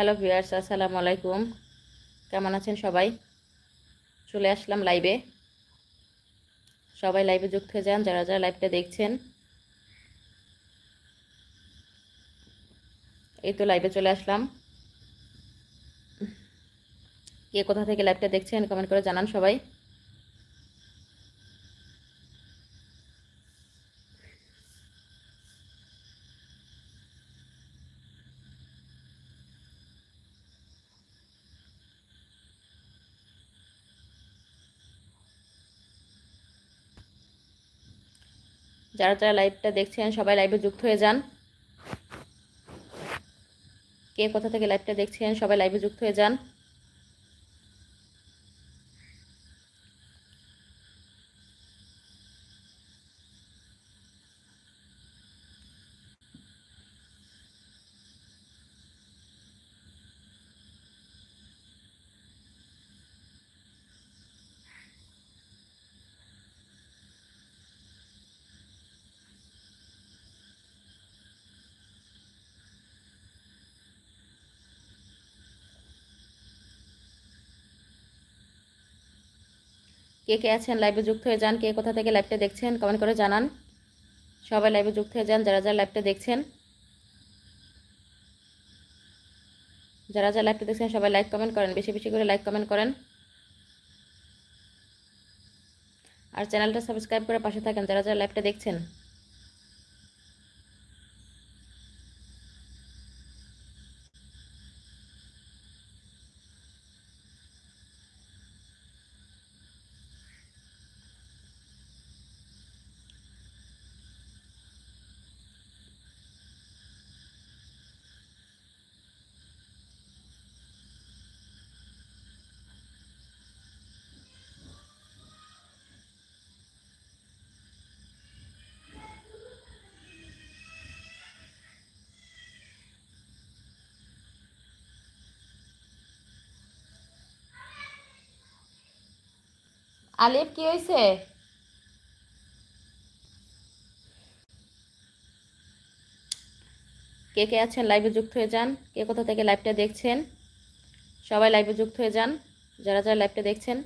Hello viewers আসসালামু আলাইকুম। কেমন আছেন সবাই? চলে আসলাম লাইভে সবাই লাইভে যুক্ত হয়ে যান, যারা যারা লাইভটা দেখছেন। এই তো লাইভে চলে আসলাম। কে কোথা থেকে লাইভটা দেখছেন কমেন্ট করে জানান সবাই। যারা যারা লাইভটা দেখছেন, সবাই লাইভে যুক্ত হয়ে যান। কে কোথা থেকে লাইভটা দেখছেন, সবাই লাইভে যুক্ত হয়ে যান। কে কে আছেন লাইভে যুক্ত হয়ে যান, কে কোথা থেকে লাইভটা দেখছেন কমেন্ট করে জানান। সবাই লাইভে যুক্ত হয়ে যান, যারা যারা লাইভটা দেখছেন। যারা যারা লাইভটা দেখছেন, সবাই লাইক কমেন্ট করেন, বেশি বেশি করে লাইক কমেন্ট করেন। আর চ্যানেলটা সাবস্ক্রাইব করে পাশে থাকেন, যারা যারা লাইভটা দেখছেন। আলিফ, কি হয়েছে কে কে আছেন? লাইভে যুক্ত হয়ে যান। কে কোথা থেকে লাইভটা দেখছেন? সবাই লাইভে যুক্ত হয়ে যান। যারা যারা লাইভটা দেখছেন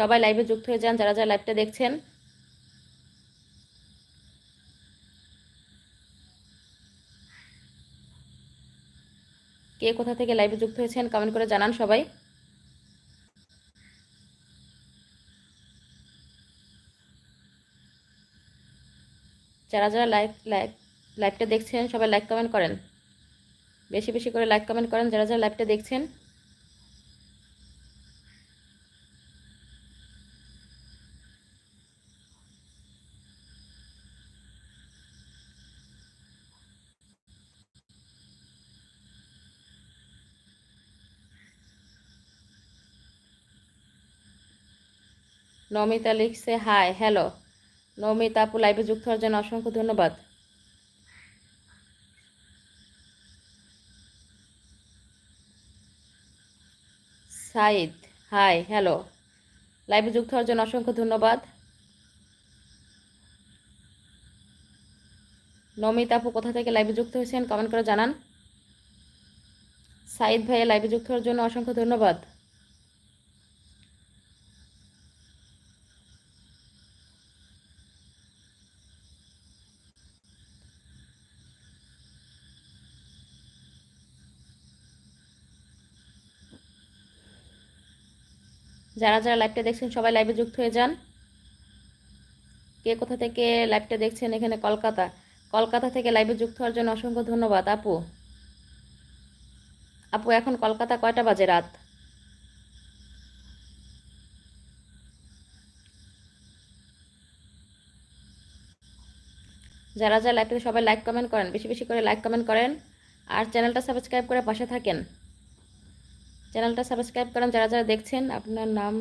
সবাই লাইভে যুক্ত হয়ে যান, যারা যারা লাইভটা দেখছেন। কে কোথা থেকে লাইভে যুক্ত হয়েছেন কমেন্ট করে জানান সবাই। যারা যারা লাইভ লাইভ লাইভটা দেখছেন, সবাই লাইক কমেন্ট করেন। বেশি বেশি করে লাইক কমেন্ট করেন, যারা যারা লাইভটা দেখছেন। নমিতা লিখছে, হাই, হ্যালো। নমিতা আপু লাইভে যুক্ত হওয়ার জন্য অসংখ্য ধন্যবাদ। Saeed, hi, hello. লাইভে যুক্ত হওয়ার জন্য অসংখ্য ধন্যবাদ। নমিতা আপু, কোথা থেকে লাইভে যুক্ত হয়েছেন? কমেন্ট করে জানান। সাইদ ভাইয়া লাইভে যুক্ত হওয়ার জন্য অসংখ্য ধন্যবাদ। যারা যারা লাইভটা দেখছেন, সবাই লাইভে যুক্ত হয়ে যান। কে কোথা থেকে লাইভটা দেখছেন এখানে কলকাতা? কলকাতা থেকে লাইভে যুক্ত হওয়ার জন্য অসংখ্য ধন্যবাদ। আপু? আপু, এখন কলকাতা কয়টা বাজে রাত? যারা যারা লাইভটাতে সবাই লাইক কমেন্ট করেন। বেশি বেশি করে লাইক কমেন্ট করেন। আর চ্যানেলটা সাবস্ক্রাইব করে পাশে থাকেন। চ্যানেলটা সাবস্ক্রাইব করেন। যারা যারা দেখছেন, আপনার নাম,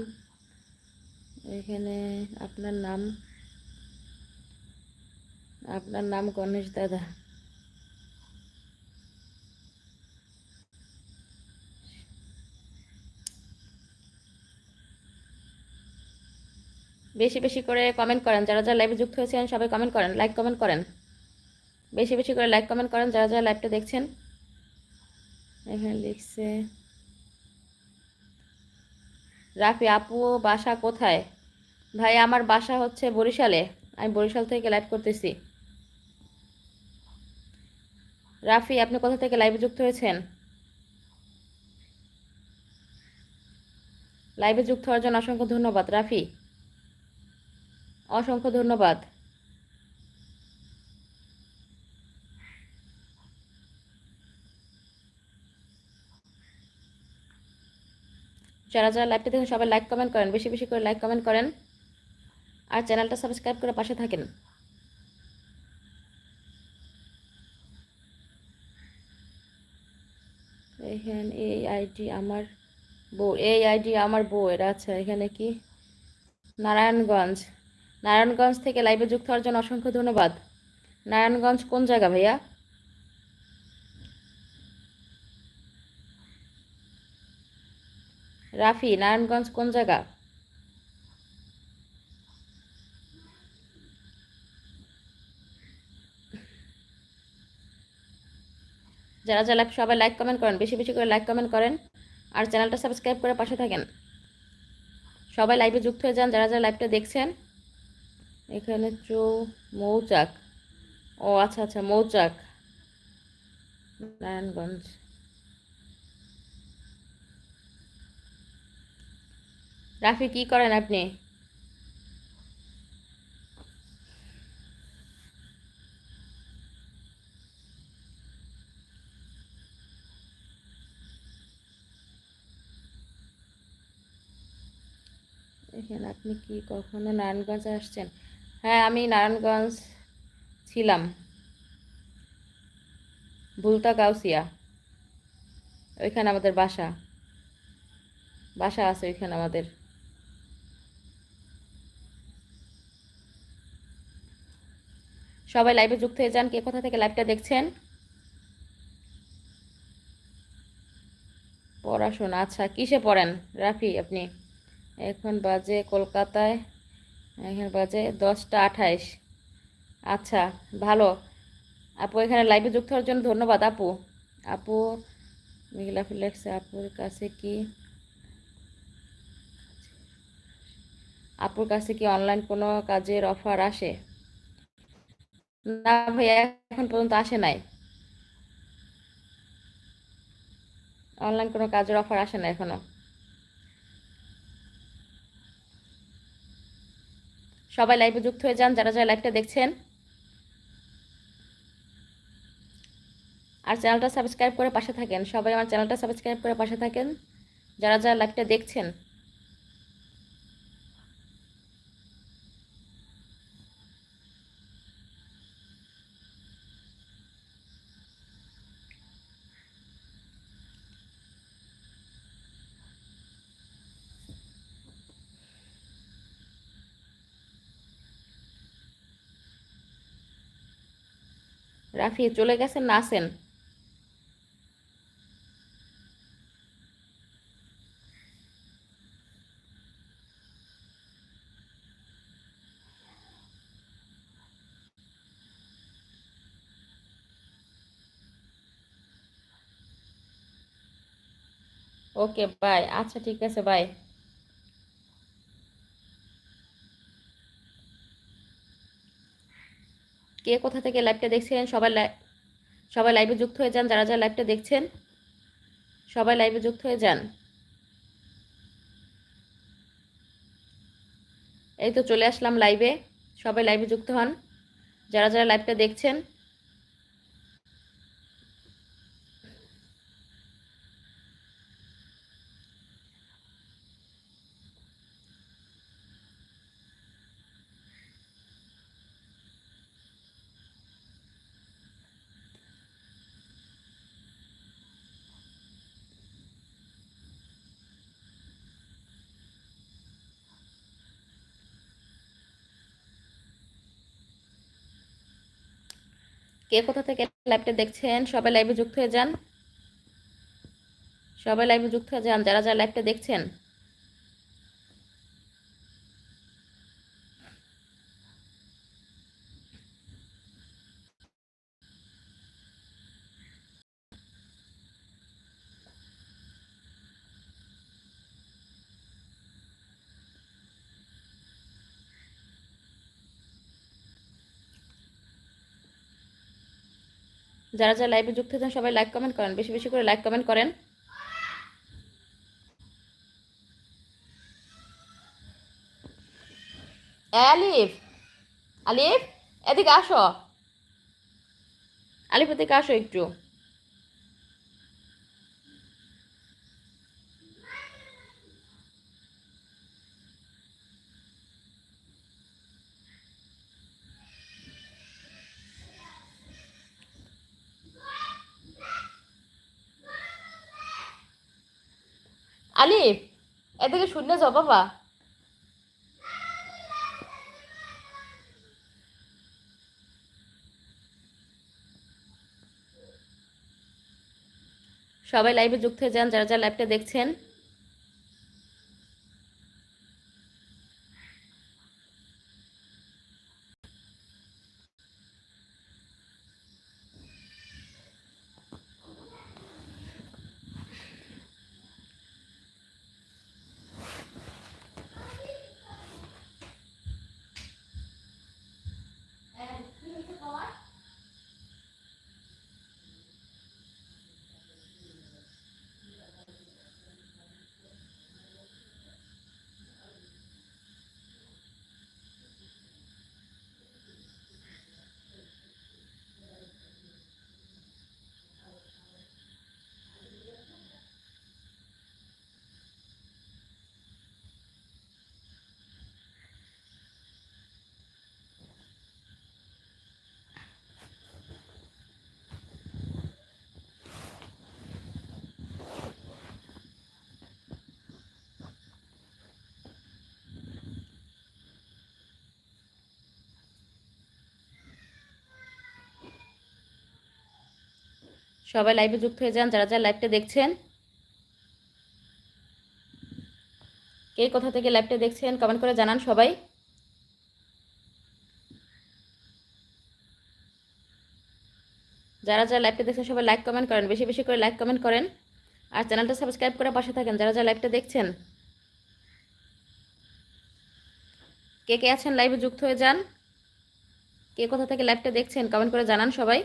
এখানে আপনার নাম আপনার নাম গণেশ দাদা। বেশি বেশি করে কমেন্ট করেন। যারা যারা লাইভে যুক্ত হয়েছেন, সবাই কমেন্ট করেন লাইক কমেন্ট করেন। বেশি বেশি করে লাইক কমেন্ট করেন, যারা যারা লাইভটা দেখছেন। এখানে লিখছে রাফি, আপু, বাসা কোথায়? ভাই, আমার বাসা হচ্ছে বরিশালে। আমি বরিশাল থেকে লাইভ করতেছি। রাফি, আপনি কোথা থেকে লাইভে যুক্ত হয়েছেন? লাইভে যুক্ত হওয়ার জন্য অসংখ্য ধন্যবাদ, রাফি। অসংখ্য ধন্যবাদ। যারা যারা লাইভটা দেখেন, সবাই লাইক কমেন্ট করেন, বেশি বেশি করে লাইক কমেন্ট করেন। আর চ্যানেলটা সাবস্ক্রাইব করে পাশে থাকেন। এখানে এই আইডি আমার বউ এই আইডি আমার বউ, এরা আছে এখানে কি? নারায়ণগঞ্জ। নারায়ণগঞ্জ থেকে লাইভে যুক্ত হওয়ার জন্য অসংখ্য ধন্যবাদ। নারায়ণগঞ্জ কোন জায়গা ভাইয়া? রাফি, নারায়ণগঞ্জ কোন জায়গা? যারা যারা সবাই লাইক কমেন্ট করেন, বেশি বেশি করে লাইক কমেন্ট করেন, আর চ্যানেলটা সাবস্ক্রাইব করে পাশে থাকেন। সবাই লাইভে যুক্ত হয়ে যান, যারা যারা লাইভটা দেখছেন। এখানে চৌ, মৌচাক। ও আচ্ছা আচ্ছা মৌচাক। নারায়ণগঞ্জ। রাফি, কি করেন আপনি? এখানে আপনি কি কখনো নারায়ণগঞ্জ আসছেন? হ্যাঁ আমি নারায়ণগঞ্জ ছিলাম। ভুলতা গাউসিয়া। ওইখানে আমাদের বাসা। বাসা আছে ওইখানে আমাদের। সবাই লাইভে যুক্ত হয়ে যান। কে কোথা থেকে লাইভটা দেখছেন? পড়াশোনা আচ্ছা কিসে পড়েন? রাফি, আপনি? এখন বাজে কলকাতায়, এখন বাজে দশটা আঠাইশ। আচ্ছা ভালো। আপু, এখানে লাইভে যুক্ত হওয়ার জন্য ধন্যবাদ, আপু। আপু, মিগলা ফিলেক্স আপুর কাছে কি? আপুর কাছে কি অনলাইন কোনো কাজের অফার আসে? না ভাইয়া এখন পর্যন্ত আসে নাই। অনলাইন কোনো কাজের অফার আসে না এখনও। সবাই লাইভে যুক্ত হয়ে যান, যারা যারা লাইভটা দেখছেন। আর চ্যানেলটা সাবস্ক্রাইব করে পাশে থাকেন। সবাই আমার চ্যানেলটা সাবস্ক্রাইব করে পাশে থাকেন। যারা যারা লাইভটা দেখছেন রাফি চলে গেছেন না আসেন ওকে বাই। আচ্ছা ঠিক আছে বাই। কে কোথা থেকে লাইভটা দেখছেন সবাই সবাই লাইভে যুক্ত হয়ে যান, যারা যারা লাইভটা দেখছেন, সবাই লাইভে যুক্ত হয়ে যান। এই তো চলে আসলাম লাইভে সবাই লাইভে যুক্ত হন। যারা যারা লাইভটা দেখছেন কে কোথা থেকে লাইভটা দেখছেন? সবাই লাইভে যুক্ত হয়ে যান। সবাই লাইভে যুক্ত হয়ে যান, যারা যারা লাইভটা দেখছেন। যারা যারা লাইভে যুক্ত হয়েছেন সবাই লাইক কমেন্ট করেন, বেশি বেশি করে লাইক কমেন্ট করেন। আলিফ আলিফ, এদিকে আসো। আলিফ, এদিকে আসো একটু। আলিফ এদিকে শুনে যাও বাবা সবাই লাইভে যুক্ত হয়ে যান যারা যারা লাইভটা দেখছেন। সবাই লাইভে যুক্ত হয়ে যান, যারা যারা লাইভটা দেখছেন। কে কোথা থেকে লাইভটা দেখছেন কমেন্ট করে জানান সবাই। যারা যারা লাইভটা দেখছেন, সবাই লাইক কমেন্ট করেন, বেশি বেশি করে লাইক কমেন্ট করেন। আর চ্যানেলটা সাবস্ক্রাইব করে পাশে থাকেন, যারা যারা লাইভটা দেখছেন। কে কে আছেন লাইভে যুক্ত হয়ে যান। কে কোথা থেকে লাইভটা দেখছেন কমেন্ট করে জানান সবাই।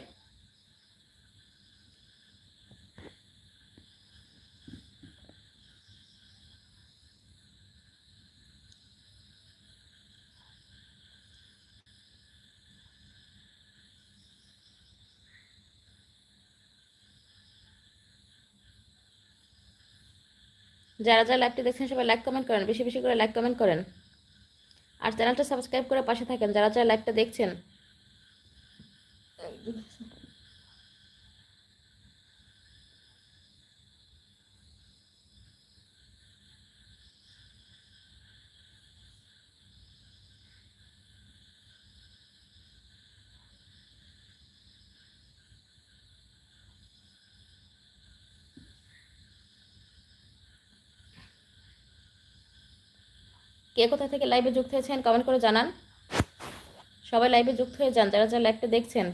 যারা যারা লাইভটি দেখছেন, সবাই লাইক কমেন্ট করেন, বেশি বেশি করে লাইক কমেন্ট করেন। আর চ্যানেলটা সাবস্ক্রাইব করে পাশে থাকেন, যারা যারা লাইভটা দেখছেন কে কোথা থেকে লাইভে যুক্ত হয়েছেন কমেন্ট করে জানান। সবাই লাইভে যুক্ত হয়ে যান, যারা যারা লাইভটা দেখছেন।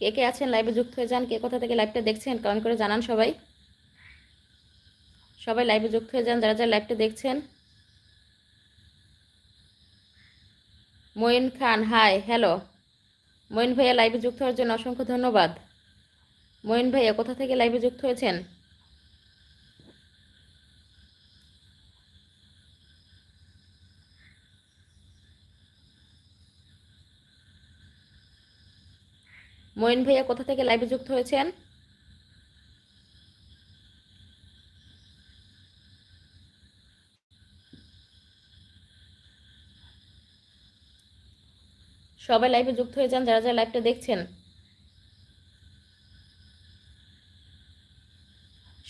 কে কে আছেন লাইভে যুক্ত হয়ে যান, কে কোথা থেকে লাইভটা দেখছেন কমেন্ট করে জানান সবাই। সবাই লাইভে যুক্ত হয়ে যান, যারা যারা লাইভটা দেখছেন। মঈন খান হাই হ্যালো মঈন ভাইয়া লাইভে যুক্ত হওয়ার জন্য অসংখ্য ধন্যবাদ। মঈন ভাইয়া, কোথা থেকে লাইভে যুক্ত হয়েছেন? মইন ভাইয়া কোথা থেকে লাইভে যুক্ত হয়েছেন? সবাই লাইভে যুক্ত হয়ে যান, যারা যারা লাইভটা দেখছেন।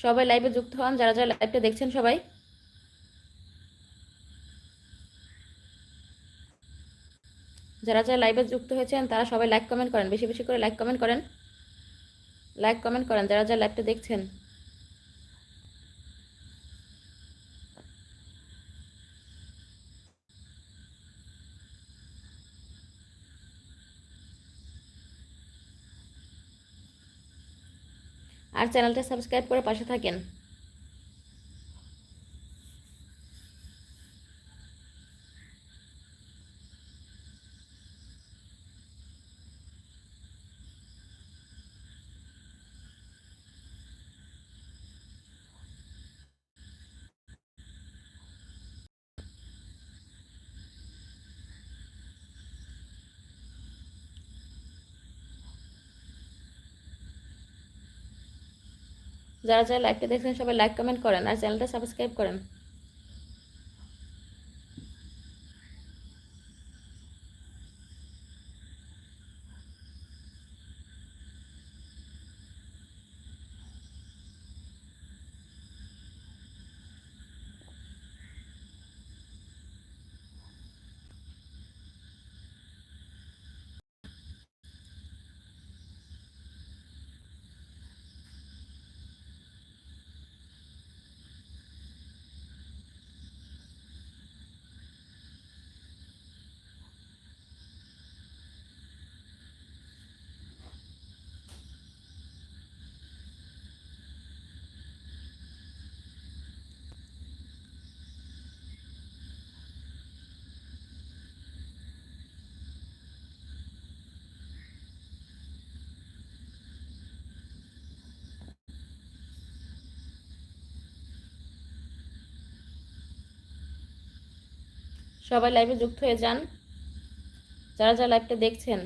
সবাই লাইভে যুক্ত হন, যারা যারা লাইভটা দেখছেন সবাই। যারা যারা লাইভে যুক্ত হয়েছেন, তারা সবাই লাইক কমেন্ট করেন, বেশি বেশি করে লাইক কমেন্ট করেন। লাইক কমেন্ট করেন, যারা যারা লাইভটা দেখছেন। আর চ্যানেলটা সাবস্ক্রাইব করে পাশে থাকেন। যারা যারা লাইভটা দেখছেন সবাই লাইক কমেন্ট করেন আর চ্যানেলটা সাবস্ক্রাইব করেন। সবাই লাইভে যুক্ত হয়ে যান। যারা যারা লাইভটা দেখছেন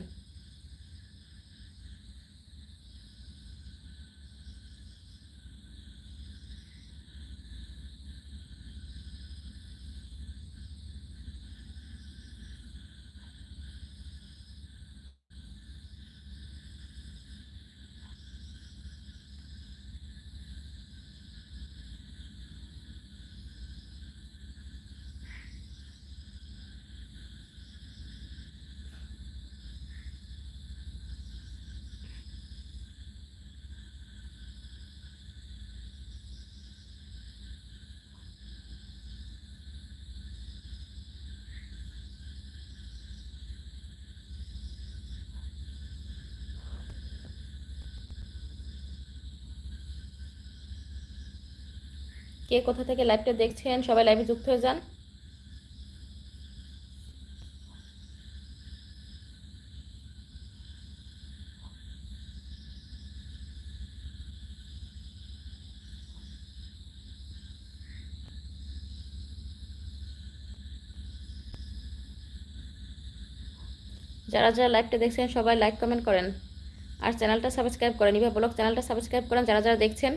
কে কোথা থেকে লাইভটা দেখছেন, সবাই লাইভে যুক্ত হয়ে যান। যারা যারা লাইভটা দেখছেন, সবাই লাইক কমেন্ট করেন। আর চ্যানেলটা সাবস্ক্রাইব করেন ইভা ব্লগ চ্যানেলটা সাবস্ক্রাইব করেন, যারা যারা দেখছেন